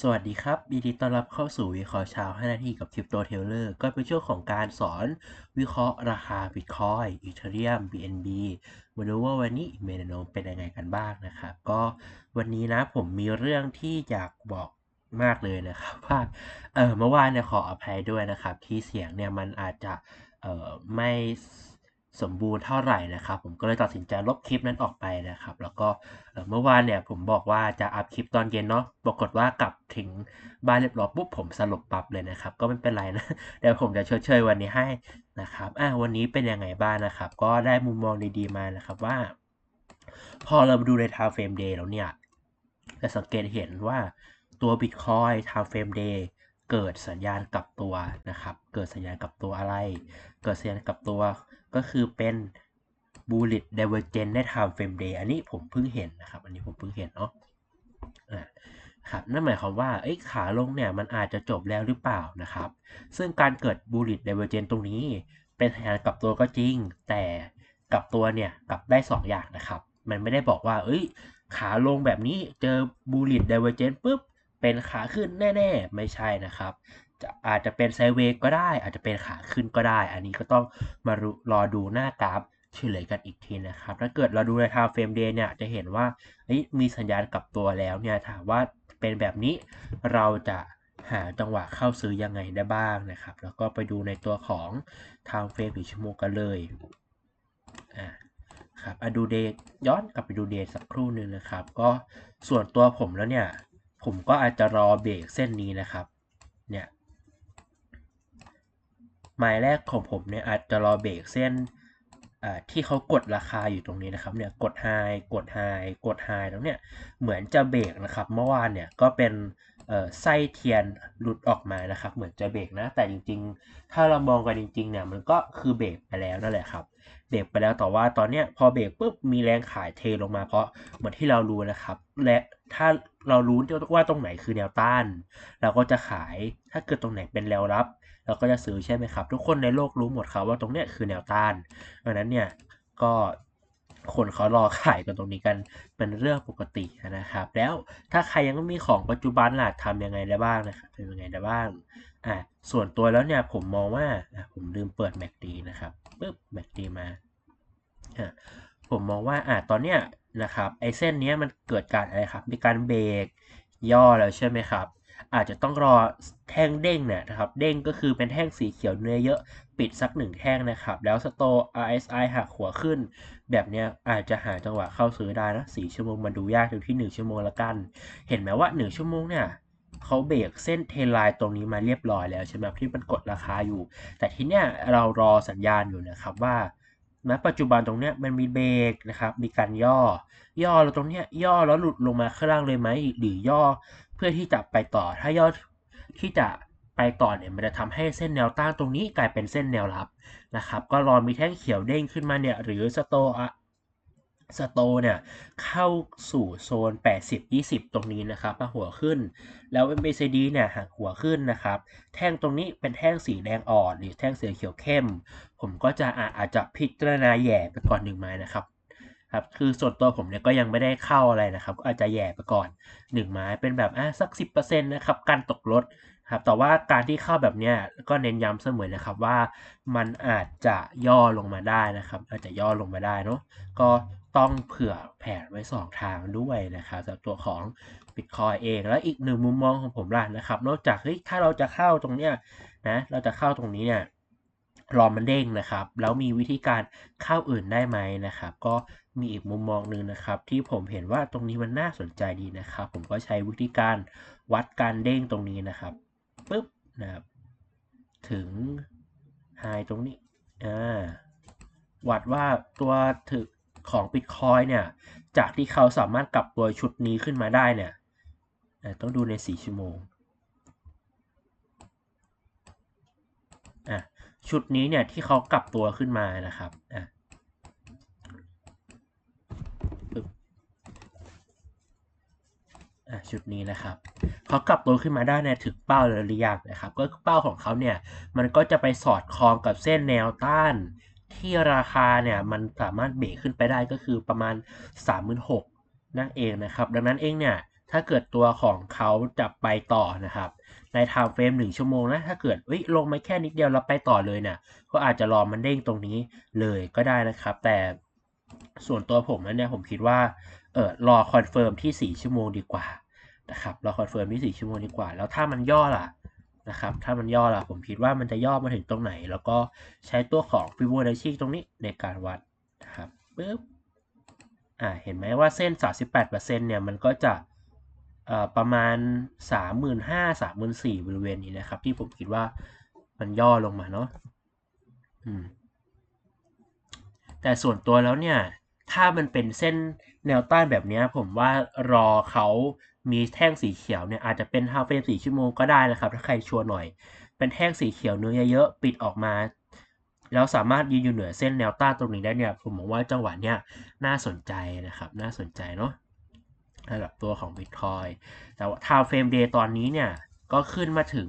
สวัสดีครับยินดีต้อนรับเข้าสู่วิเคราะห์เช้า5นาทีกับคริปโตเทเลอร์ ก็เป็นช่วงของการสอนวิเคราะห์ราคาบิตคอยอีเทเรียม BNB มาดูว่าวันนี้เมนโนเป็นยังไงกันบ้างนะครับ ก็วันนี้นะผมมีเรื่องที่อยากบอกมากเลยนะครับว่า เออเมื่อวานเนี่ยขออภัยด้วยนะครับ ที่เสียงเนี่ยมันอาจจะ เออไม่ สมบูรณ์เท่าไหร่นะครับ ผมก็เลยตัดสินใจลบคลิปนั้นออกไปนะครับ แล้วก็เมื่อวานเนี่ยผมบอกว่าจะอัพคลิปตอนเย็นเนาะปรากฏว่ากลับถึงบ้านเรียบร้อยปุ๊บผมสลบปรับเลยนะครับ ก็ไม่เป็นไรนะเดี๋ยวผมจะชดเชยวันนี้ให้นะครับอะวันนี้เป็นยังไงบ้างนะครับ ก็ได้มุมมองดีๆมานะครับว่า พอเราดูใน time frame day แล้วเนี่ยจะสังเกตเห็นว่าตัว Bitcoin time frame day เกิดสัญญาณกลับตัวนะครับ เกิดสัญญาณกลับตัวอะไร เกิดสัญญาณกลับตัว ก็คือเป็น bullish divergence ใน time frame day อันนี้ผมเพิ่งเห็นนะครับ อันนี้ผมเพิ่งเห็นเนาะครับนั่นหมายความว่าเอ้ขาลงเนี่ยมันอาจจะจบแล้วหรือเปล่านะครับ ซึ่งการเกิด bullish divergence ตรงนี้ เป็นสัญญาณกลับตัวก็จริง แต่กลับตัวเนี่ยกลับได้ 2 อย่างนะครับ มันไม่ได้บอกว่า เอ้ย ขาลงแบบนี้เจอ bullish divergence ปุ๊บเป็นขาขึ้นแน่ ๆ ไม่ใช่นะครับ อาจจะเป็นไซเวย์ก็ได้ อาจจะเป็นขาขึ้นก็ได้ อันนี้ก็ต้องมารอดูหน้ากราฟเฉลยกันอีกทีนะครับ ถ้าเกิดเราดูใน time frame day เนี่ยจะเห็นว่ามีสัญญาณกลับตัวแล้วเนี่ยถามว่าเป็นแบบนี้เราจะหาจังหวะเข้าซื้อยังไงได้บ้างนะครับ แล้วก็ไปดูในตัวของ time frame อีกชั่วโมงกันเลยอ่าครับดูเดย์ย้อนกลับไปดูเดย์สักครู่หนึ่งนะครับ ก็ส่วนตัวผมแล้วเนี่ย ผมก็อาจจะรอเบรกเส้นนี้นะครับ เนี่ย หมายแรกของผมเนี่ยอาจจะรอเบรกเส้นที่เขากดราคาอยู่ตรงนี้นะครับเนี่ยกดไฮกดไฮกดไฮตรงเนี้ยเหมือนจะเบรกนะครับเมื่อวานเนี่ยก็เป็นไส้เทียนหลุดออกมานะครับ เหมือนจะเบรกนะแต่จริง ๆ ถ้าเรามองกันจริงๆเนี่ยมันก็คือเบรกไปแล้วนั่นแหละครับ เบรกไปแล้วแต่ว่าตอนเนี้ยพอเบรกปุ๊บมีแรงขายเทลงมาเพราะเหมือนที่เรารู้นะครับ และถ้าเรารู้ว่าตรงไหนคือแนวต้าน เราก็จะขายถ้าเกิดตรงไหนเป็นแนวรับ เราก็จะซื้อใช่ไหมครับ ทุกคนในโลกรู้หมดครับว่าตรงเนี้ยคือแนวต้านดังนั้นเนี่ยก็คนเขารอขายกันตรงนี้กันเป็นเรื่องปกตินะครับ แล้วถ้าใครยังไม่มีของปัจจุบันล่ะทำยังไงได้บ้างนะครับทำยังไงได้บ้างอ่าส่วนตัวแล้วเนี่ยผมมองว่าผมลืมเปิด MACD นะครับปึ๊บ MACD มาอ่า ผมมองว่าอ่าตอนเนี้ยนะครับไอ้เส้นนี้มันเกิดการอะไรครับ มีการเบรกย่อแล้วใช่ไหมครับ อาจจะต้องรอแท่งเด้งเนี่ยนะครับ เด้งก็คือเป็นแท่งสีเขียวเนื้อเยอะปิดสักหนึ่งแท่งนะครับ แล้วสโต RSI หักหัวขึ้น แบบเนี้ยอาจจะหาจังหวะเข้าซื้อได้นะสี่ชั่วโมงมันดูยากอยู่ที่ 1 ชั่วโมงละกัน เห็นไหมว่า 1 ชั่วโมงเนี่ยเขาเบรกเส้นเทไลน์ตรงนี้มาเรียบร้อยแล้วใช่ไหมที่มันกดราคาอยู่ แต่ทีเนี้ยเรารอสัญญาณอยู่นะครับว่า ณปัจจุบันตรงเนี้ยมันมีเบรกนะครับ มีการย่อ ย่อแล้วตรงเนี้ยย่อแล้วหลุดลงมาข้างล่างเลยไหมหรือย่อเพื่อที่จะไปต่อ ถ้าย่อที่จะไปต่อเนี่ยมันจะทำให้เส้นแนวต้านตรงนี้กลายเป็นเส้นแนวรับนะครับ ก็รอมีแท่งเขียวเด้งขึ้นมาเนี่ยหรือสโตอะ สโตเนี่ยเข้าสู่โซน 80-20 ตรงนี้นะครับหัวขึ้น แล้ว MACD เนี่ยหักหัวขึ้นนะครับ แท่งตรงนี้เป็นแท่งสีแดงอ่อน หรือแท่งสีเขียวเข้ม ผมก็จะอาจจะพิจารณาแย่ไปก่อนหนึ่งไม้นะครับครับคือส่วนตัวผมเนี่ยก็ยังไม่ได้เข้าอะไรนะครับก็อาจจะแย่ไปก่อน1ไม้เป็นแบบอะสัก 10%นะครับการตกรถครับแต่ว่าการที่เข้าแบบเนี้ยก็เน้นย้ำเสมอนะครับว่ามันอาจจะย่อลงมาได้นะครับ อาจจะย่อลงมาได้เนาะก็ ต้องเผื่อแผนไว้ 2 ทางด้วยนะครับสำหรับตัวของ Bitcoin เอง แล้วอีกหนึ่งมุมมองของผมล่ะนะครับ นอกจากเฮ้ยถ้าเราจะเข้าตรงเนี้ยนะเราจะเข้าตรงนี้เนี่ยรอมันเด้งนะครับ แล้วมีวิธีการเข้าอื่นได้ไหมนะครับ ก็มีอีกมุมมองหนึ่งนะครับ ที่ผมเห็นว่าตรงนี้มันน่าสนใจดีนะครับ ผมก็ใช้วิธีการวัดการเด้งตรงนี้นะครับปุ๊บนะครับถึงไฮตรงนี้อ่าวัดว่าตัวถึก ของ Bitcoin เนี่ยจากที่เขาสามารถกลับตัวชุดนี้ขึ้นมาได้เนี่ยต้องดูใน 4 ชั่วโมงอะชุดนี้เนี่ยที่เขากลับตัวขึ้นมานะครับอะชุดนี้นะครับเขากลับตัวขึ้นมาได้ในถึงเป้าหรือยังนะครับ ก็เป้าของเขาเนี่ยมันก็จะไปสอดคล้องกับเส้นแนวต้าน ที่ราคาเนี่ยมันสามารถเบรกขึ้นไปได้ก็คือประมาณ 36,000นั่นเองนะครับ ดังนั้นเองเนี่ยถ้าเกิดตัวของเขาจะไปต่อนะครับ ในไทม์เฟรมหนึ่งชั่วโมงนะถ้าเกิดเอ้ยลงมาแค่นิดเดียวแล้วไปต่อเลยเนี่ยก็อาจจะรอมันเด้งตรงนี้เลยก็ได้นะครับ แต่ส่วนตัวผมนั้นเนี่ยผมคิดว่าเออรอคอนเฟิร์มที่ 4 ชั่วโมงดีกว่านะครับรอคอนเฟิร์มที่ 4 ชั่วโมงดีกว่า แล้วถ้ามันย่อล่ะ นะครับ ถ้ามันย่อล่ะผมคิดว่ามันจะย่อมาถึงตรงไหน แล้วก็ใช้ตัวของ Fibonacci ตรงนี้ในการวัดนะครับปึ๊บอ่าเห็นไหมว่าเส้น 38%เนี่ยมันก็จะเอ่อประมาณ 35,000 34,000บริเวณนี้นะครับ ที่ผมคิดว่ามันย่อลงมาเนาะอืมแต่ส่วนตัวแล้วเนี่ย ถ้ามันเป็นเส้นแนวต้านแบบนี้ผมว่ารอเขา มีแท่งสีเขียวเนี่ยอาจจะเป็นฮาเฟรมสี่ชั่วโมงก็ได้นะครับ ถ้าใครชัวร์หน่อย เป็นแท่งสีเขียวเนื้อเยอะๆปิดออกมา แล้วสามารถยืนอยู่เหนือเส้นแนวต้านตรงนี้ได้เนี่ยผมมองว่าจังหวะเนี้ยน่าสนใจนะครับ น่าสนใจเนาะสำหรับตัวของ Bitcoin แต่ว่า Time Frame Day ตอนนี้เนี่ยก็ขึ้นมาถึง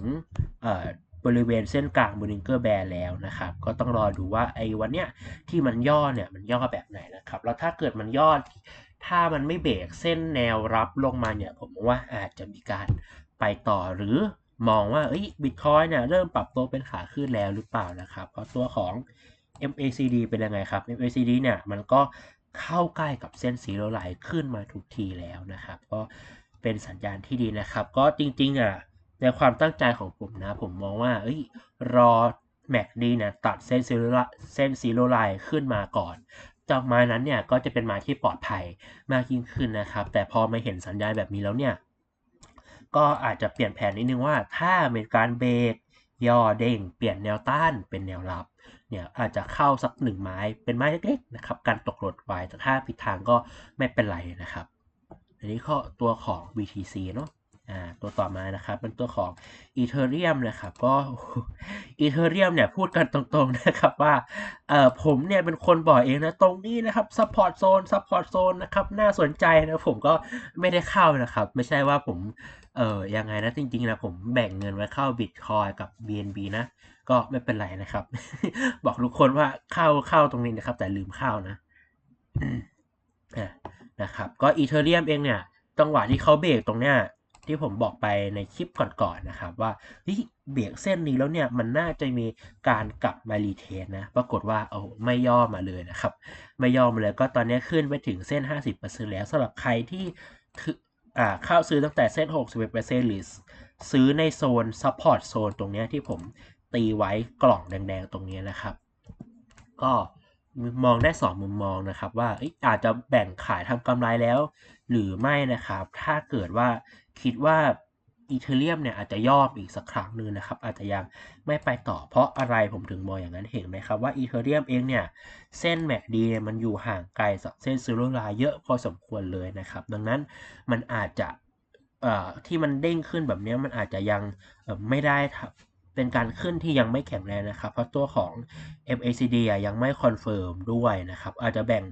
บริเวณเส้นกลางบูริงเกอร์แบร์แล้วนะครับ ก็ต้องรอดูว่าไอ้วันเนี้ยที่มันย่อเนี่ยมันย่อแบบไหนนะครับ แล้วถ้าเกิดมันย่อ ถ้ามันไม่เบรกเส้นแนวรับลงมาเนี่ย ผมว่าอาจจะมีการไปต่อหรือมองว่าเอ้ยบิตคอยเนี่ยเริ่มปรับตัวเป็นขาขึ้นแล้วหรือเปล่านะครับ เพราะตัวของ MACD เป็นยังไงครับ MACD เนี่ยมันก็เข้าใกล้กับเส้นสีโรไลขึ้นมาทุกทีแล้วนะครับ ก็เป็นสัญญาณที่ดีนะครับ ก็จริงๆอะในความตั้งใจของผมนะ ผมมองว่าเอ้ยรอแม็กดีเนี่ยตัดเส้นซีโรเส้นซีโรไลขึ้นมาก่อน จากไม้นั้นเนี่ยก็จะเป็นไม้ที่ปลอดภัยมากยิ่งขึ้นนะครับ แต่พอมาเห็นสัญญาณแบบนี้แล้วเนี่ยก็อาจจะเปลี่ยนแผนนิดนึงว่าถ้าเป็นการเบรกย่อเด้งเปลี่ยนแนวต้านเป็นแนวรับเนี่ยอาจจะเข้าสักหนึ่งไม้เป็นไม้เล็กๆนะครับการตกหล่นไว้แต่ถ้าผิดทางก็ไม่เป็นไรนะครับ อันนี้ข้อตัวของ BTC เนาะ อ่าตัวต่อมานะครับเป็นตัวของ Ethereum นะครับก็ Ethereum เนี่ยพูดกันตรงๆนะครับว่าเอ่อผมเนี่ยเป็นคนบอกเองนะตรงนี้นะครับ Support Zone Support Zone นะครับน่าสนใจนะผมก็ไม่ได้เข้านะครับ ไม่ใช่ว่าผมเออยังไงนะจริงๆนะผมแบ่งเงินไว้เข้า Bitcoin กับ BNB นะ ก็ไม่เป็นไรนะครับ บอกทุกคนว่าเข้าเข้าตรงนี้นะครับ แต่ลืมเข้านะนะครับ ก็ Ethereum เองเนี่ยจังหวะที่เขาเบรกตรงเนี้ย ที่ผมบอกไปในคลิปก่อนๆนนะครับว่าเฮ้ยเบรกเส้นนี้แล้วเนี่ยมันน่าจะมีการกลับมารีเทสนะปรากฏว่าโอ้ไม่ย่อมาเลยนะครับ ไม่ย่อมาเลยก็ตอนนี้ขึ้นไปถึงเส้น 50%แล้วสำหรับใครที่อ่าเข้าซื้อตั้งแต่เส้น 61%หรือซื้อในโซน support โซนตรงนี้ที่ผมตีไว้กล่องแดงๆตรงนี้นะครับ ก็ มองได้ 2 มุมมองนะครับ ว่าอาจจะแบ่งขายทำกำไรแล้ว หรือไม่นะครับ ถ้าเกิดว่าคิดว่าอีเทเรียมเนี่ยอาจจะย่ออีกสักครั้งหนึ่งนะครับ อาจจะยังไม่ไปต่อเพราะอะไรผมถึงมองอย่างนั้นเห็นไหมครับว่าอีเทเรียมเองเนี่ยเส้นแม c ดีเนี่ยมันอยู่ห่างไกลจากเส้นซูโรไลน์เยอะพอสมควรเลยนะครับ ดังนั้นมันอาจจะที่มันเด้งขึ้นแบบนี้มันอาจจะยังไม่ได้ เป็นการขึ้นที่ยังไม่แข็งแรงนะครับ เพราะตัวของ MACD ยังไม่คอนเฟิร์มด้วยนะครับ อาจจะแบ่ง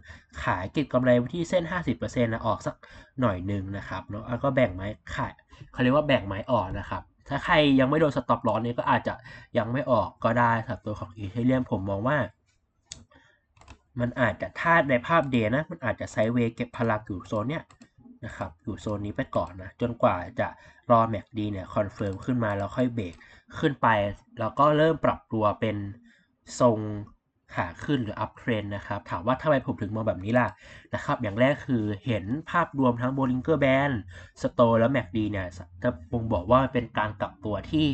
ขายเก็บกำไรไว้ที่เส้น 50%นะออกสักหน่อยหนึ่งนะครับเนาะแล้วก็แบ่งไม้ขายเขาเรียกว่าแบ่งไม้ออกนะครับ ถ้าใครยังไม่โดนสต็อปลอสนี้ก็อาจจะยังไม่ออกก็ได้ครับตัวของอีเทเรียมผมมองว่า มันอาจจะถ้าในภาพเดนะ มันอาจจะไซเวย์เก็บพลังอยู่โซนเนี้ยนะครับอยู่โซนนี้ไปก่อนนะ จนกว่าจะรอแม็กดีเนี่ยคอนเฟิร์มขึ้นมาแล้วค่อยเบรก ขึ้นไป แล้วก็เริ่มปรับตัวเป็นทรงขาขึ้นหรืออัพเทรนนะครับ ถามว่าทำไมผมถึงมองแบบนี้ล่ะนะครับ อย่างแรกคือเห็นภาพรวมทั้งโบลิงเกอร์แบนสโตและแม็กดีเนี่ยจะบ่งบอกว่าเป็นการกลับตัวที่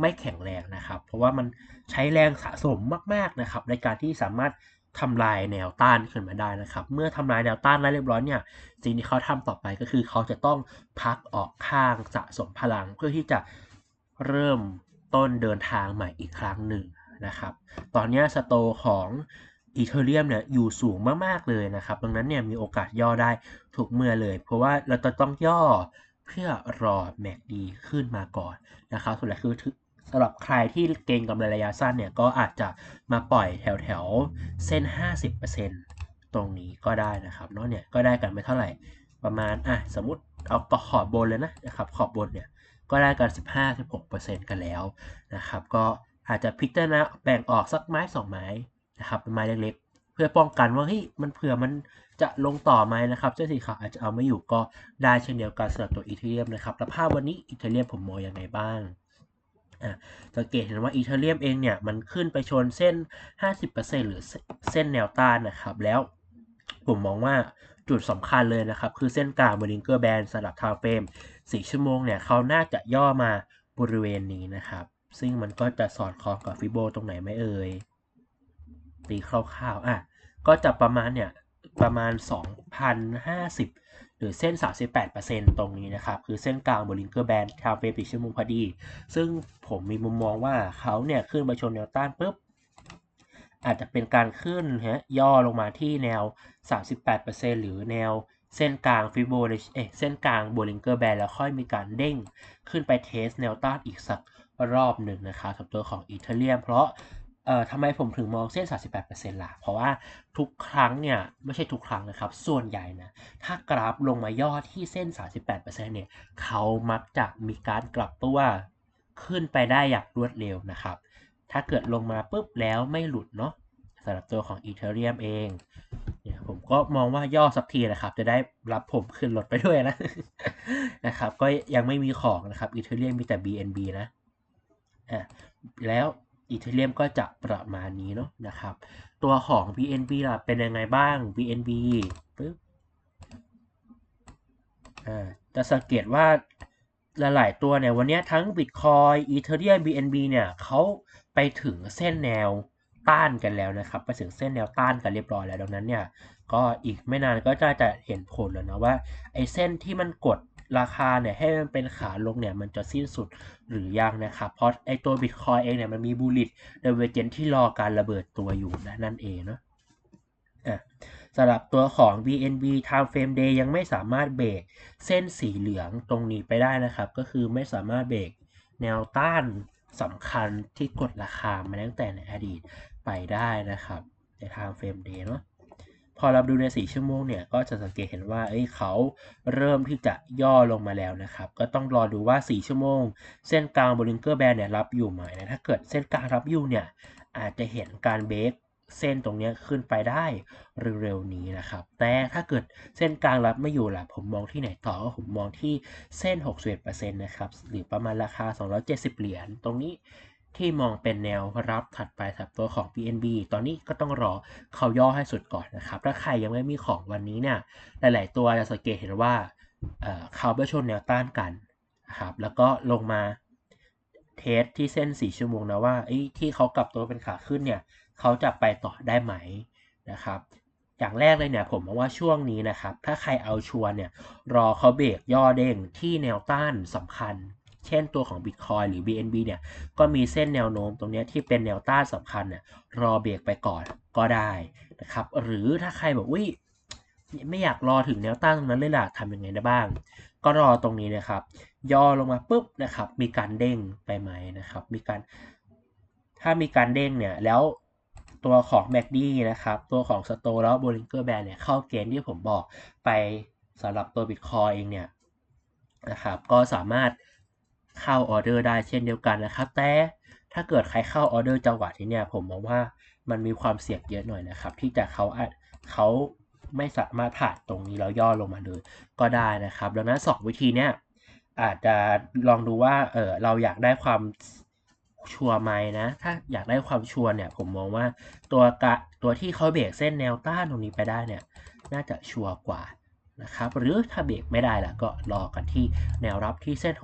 ไม่แข็งแรงนะครับ เพราะว่ามันใช้แรงสะสมมากๆนะครับ ในการที่สามารถทำลายแนวต้านขึ้นมาได้นะครับ เมื่อทำลายแนวต้านได้เรียบร้อยเนี่ย สิ่งที่เขาทำต่อไปก็คือเขาจะต้องพักออกข้างสะสมพลังเพื่อที่จะเริ่ม ต้นเดินทางใหม่อีกครั้งหนึ่งนะครับ ตอนนี้สโตของอีเทเรียมเนี่ยอยู่สูงมาก ๆ เลยนะครับ ดังนั้นเนี่ยมีโอกาสย่อได้ทุกเมื่อเลย เพราะว่าเราจะต้องย่อเพื่อรอแม็กดีขึ้นมาก่อนนะครับสุดท้ายคือสำหรับใครที่เก่งกำไรระยะสั้นเนี่ยก็อาจจะมาปล่อยแถวแถวเส้น 50%ตรงนี้ก็ได้นะครับเนาะเนี่ยก็ได้กันไม่เท่าไหร่ประมาณอะสมมติเอาขอบบนเลยนะนะครับขอบบนเนี่ย ก็ได้กัน 15-16%กันแล้วนะครับ ก็อาจจะพิจารณาแบ่งออกสักไม้สองไม้นะครับเป็นไม้เล็กๆ เพื่อป้องกันว่าเฮ้ยมันเผื่อมันจะลงต่อไหมนะครับเส้นสีขาวอาจจะเอาไม่อยู่ก็ได้เช่นเดียวกันสำหรับตัวอีเทเรียมนะครับแล้วภาพวันนี้อีเทเรียมผมมองยังไงบ้างอะสังเกตเห็นว่าอีเทเรียมเองเนี่ยมันขึ้นไปชนเส้น 50%หรือเส้นแนวต้านนะครับ แล้วผมมองว่า จุดสำคัญเลยนะครับ คือเส้นกลางบริงเกอร์แบนสำหรับทาวเฟรม4ชั่วโมงเนี่ยเขาน่าจะย่อมาบริเวณนี้นะครับ ซึ่งมันก็จะสอดคล้องกับฟิโบตรงไหนไหมเอ่ยตีคร่าวๆอะก็จะประมาณเนี่ยประมาณ 2,050 หรือเส้น 38%ตรงนี้นะครับ คือเส้นกลางบริงเกอร์แบนทาวเฟรม4ชั่วโมงพอดี ซึ่งผมมีมุมมองว่าเขาเนี่ยขึ้นไปชนแนวต้านปุ๊บ อาจจะเป็นการขึ้นฮะย่อลงมาที่แนว 38%หรือแนวเส้นกลางฟิโบนัชเอะเส้นกลางโบลิงเกอร์แบนแล้วค่อยมีการเด้งขึ้นไปเทสแนวต้านอีกสักรอบหนึ่งนะครับกับตัวของอีเทเรียมเพราะเอ่อทำไมผมถึงมองเส้น 38%ล่ะ เพราะว่าทุกครั้งเนี่ย ไม่ใช่ทุกครั้งนะครับ ส่วนใหญ่นะ ถ้ากราฟลงมาย่อที่เส้น 38%เนี่ย เขามักจะมีการกลับตัวขึ้นไปได้อย่างรวดเร็วนะครับ ถ้าเกิดลงมาปุ๊บแล้วไม่หลุดเนาะสำหรับตัวของอีเทเรียมเองเนี่ยผมก็มองว่าย่อสักทีนะครับ จะได้รับผมขึ้นรถไปด้วยนะนะครับ ก็ยังไม่มีของนะครับอีเทเรียมมีแต่ BNB นะอะแล้วอีเทเรียมก็จะประมาณนี้เนาะนะครับ ตัวของ BNB ล่ะเป็นยังไงบ้าง BNB ปึ๊บอ่าจะสังเกตว่าหลายๆตัวเนี่ยวันนี้ทั้ง Bitcoin Ethereum BNB เนี่ยเขา ไปถึงเส้นแนวต้านกันแล้วนะครับ ไปถึงเส้นแนวต้านกันเรียบร้อยแล้วดังนั้นเนี่ยก็อีกไม่นานก็จะจะเห็นผลแล้วนะว่าไอ้เส้นที่มันกดราคาเนี่ยให้มันเป็นขาลงเนี่ยมันจะสิ้นสุดหรือยังนะครับ เพราะไอ้ตัว Bitcoin เองเนี่ยมันมีบูลลิตเดเวเจนที่รอการระเบิดตัวอยู่นะนั่นเองเนาะอะสำหรับตัวของ BNB Time Frame Day ยังไม่สามารถเบรกเส้นสีเหลืองตรงนี้ไปได้นะครับ ก็คือไม่สามารถเบรกแนวต้าน สำคัญที่กดราคามาตั้งแต่ในอดีตไปได้นะครับ ในทางเฟรมเดย์เนาะพอเราดูใน 4 ชั่วโมงเนี่ย ก็จะสังเกตเห็นว่า เอ้ยเขาเริ่มที่จะย่อลงมาแล้วนะครับ ก็ต้องรอดูว่า 4 ชั่วโมง เส้นกลางบริงเกอร์แบนเนี่ยรับอยู่ไหมนะ ถ้าเกิดเส้นกลางรับอยู่เนี่ย อาจจะเห็นการเบรก เส้นตรงนี้ขึ้นไปได้เร็วๆนี้นะครับ แต่ถ้าเกิดเส้นกลางรับไม่อยู่ล่ะ ผมมองที่ไหนต่อก็ผมมองที่เส้น 61%นะครับ หรือประมาณราคา 270 เหรียญ ตรงนี้ที่มองเป็นแนวรับถัดไปสำหรับตัวของ BNB ตอนนี้ก็ต้องรอเขาย่อให้สุดก่อนนะครับ ถ้าใครยังไม่มีของวันนี้เนี่ย หลายๆ ตัวจะสังเกตเห็นว่าเขาไปชนแนวต้านกันนะครับ แล้วก็ลงมาเทสที่เส้น 4 ชั่วโมงนะว่าที่เขากลับตัวเป็นขาขึ้นเนี่ย เขาจะไปต่อได้ไหมนะครับอย่างแรกเลยเนี่ยผมมองว่าช่วงนี้นะครับ ถ้าใครเอาชัวร์เนี่ยรอเขาเบรกย่อเด้งที่แนวต้านสำคัญ เช่นตัวของ Bitcoin หรือ BNB เนี่ยก็มีเส้นแนวโน้มตรงนี้ที่เป็นแนวต้านสำคัญเนี่ยรอเบรกไปก่อนก็ได้นะครับหรือถ้าใครบอกวิไม่อยากรอถึงแนวต้านตรงนั้นเลยล่ะทำยังไงได้บ้าง ก็รอตรงนี้นะครับ ย่อลงมาปุ๊บนะครับ มีการเด้งไปไหมนะครับ มีการถ้ามีการเด้งเนี่ยแล้ว ตัวของ m a c d นะครับ ตัวของ s t o แล้ว Bollinger Band เนี่ยเข้าเกณฑ์ที่ผมบอกไปสำหรับตัว Bitcoin เองเนี่ยนะครับก็สามารถเข้าออเดอร์ได้เช่นเดียวกันนะครับ แต่ถ้าเกิดใครเข้าออเดอร์จังหวะที่เนี่ยผมมองว่ามันมีความเสี่ยงเยอะหน่อยนะครับ ที่จะเขาเขาไม่สามารถผ่านตรงนี้แล้วย่อลงมาเลยก็ได้นะครับ ดังนั้นสองวิธีเนี้ยอาจจะลองดูว่าเออเราอยากได้ความ ชัวร์ไหมนะ ถ้าอยากได้ความชัวร์เนี่ย ผมมองว่าตัวกะตัวที่เขาเบรกเส้นแนวต้านตรงนี้ไปได้เนี่ย น่าจะชัวร์กว่านะครับ หรือถ้าเบรกไม่ได้ล่ะก็รอกันที่แนวรับที่เส้น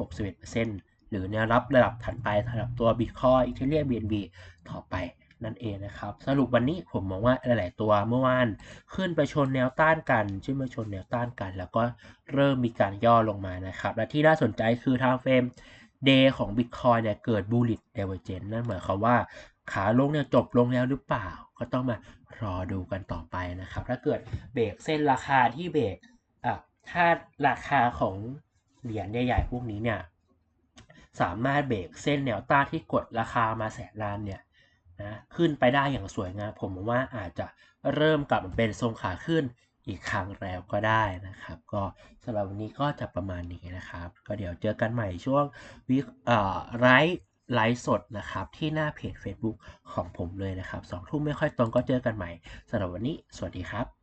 61%หรือแนวรับระดับถัดไปสำหรับตัว Bitcoin Ethereum BNB ต่อไปนั่นเองนะครับ สรุปวันนี้ผมมองว่าหลาย ๆ ตัวเมื่อวานขึ้นไปชนแนวต้านกันชื่อมาชนแนวต้านกัน แล้วก็เริ่มมีการย่อลงมานะครับ และที่น่าสนใจคือทางเฟรม Day ของ Bitcoin เนี่ยเกิด Bullish Divergence นั่นหมายความว่าขาลงเนี่ยจบลงแล้วหรือเปล่า ก็ต้องมารอดูกันต่อไปนะครับ ถ้าเกิดเบรกเส้นราคาที่เบรกอะถ้าราคาของเหรียญใหญ่ๆพวกนี้เนี่ยสามารถเบรกเส้นแนวต้านที่กดราคามาแสนล้านเนี่ยนะขึ้นไปได้อย่างสวยงามผมมองว่าอาจจะเริ่มกลับเป็นทรงขาขึ้น อีกครั้งแล้วก็ได้นะครับ ก็สำหรับวันนี้ก็จะประมาณนี้นะครับ ก็เดี๋ยวเจอกันใหม่ช่วงวิเอ่อไลฟ์ไลฟ์สดนะครับ ที่หน้าเพจ Facebook ของผมเลยนะครับสองทุ่มไม่ค่อยตรงก็เจอกันใหม่สำหรับวันนี้ สวัสดีครับ